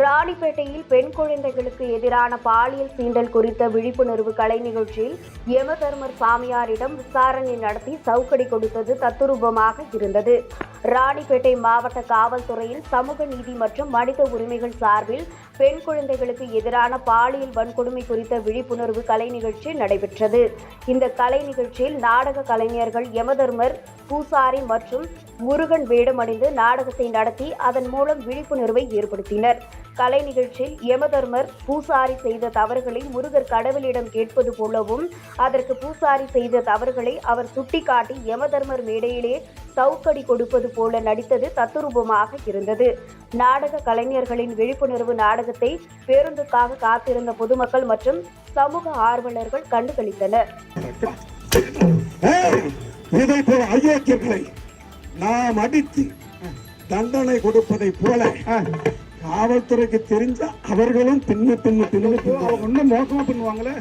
ராணிப்பேட்டையில் பெண் குழந்தைகளுக்கு எதிரான பாலியல் சீண்டல் குறித்த விழிப்புணர்வு கலை நிகழ்ச்சியில் யமதர்மர் சாமியாரிடம் விசாரணை நடத்தி சவுக்கடி கொடுத்தது தத்துரூபமாக இருந்தது. ராணிப்பேட்டை மாவட்ட காவல்துறையில் சமூக நீதி மற்றும் மனித உரிமைகள் சார்பில் பெண் குழந்தைகளுக்கு எதிரான பாலியல் வன்கொடுமை குறித்த விழிப்புணர்வு கலை நிகழ்ச்சி நடைபெற்றது. இந்த கலை நிகழ்ச்சியில் நாடக கலைஞர்கள் யமதர்மர் பூசாரி மற்றும் முருகன் வேடமடைந்து நாடகத்தை நடத்தி அதன் மூலம் விழிப்புணர்வை ஏற்படுத்தினர். கலை நிகழ்ச்சியில் யமதர்மர் பூசாரி செய்த தவறுகளை முருகர் கடவுளிடம் கேட்பது போலவும் அதற்கு பூசாரி செய்த தவறுகளை அவர் சுட்டிக்காட்டி யமதர்மர் மேடையிலே சவுக்கடி கொடுப்பது போல நடித்தது தத்துரூபமாக இருந்தது. நாடக கலைஞர்களின் விழிப்புணர்வு நாடகத்தை பேருந்துக்காக காத்திருந்த பொதுமக்கள் மற்றும் சமூக ஆர்வலர்கள் கண்டுகளித்தனர். நாம் அடித்து தண்டனை கொடுப்பதை போல காவல்துறைக்கு தெரிஞ்ச அவர்களும் பின்னு பின்னு பின்னு பின்னு. ஒன்னும் மோசமா பண்ணுவாங்களே?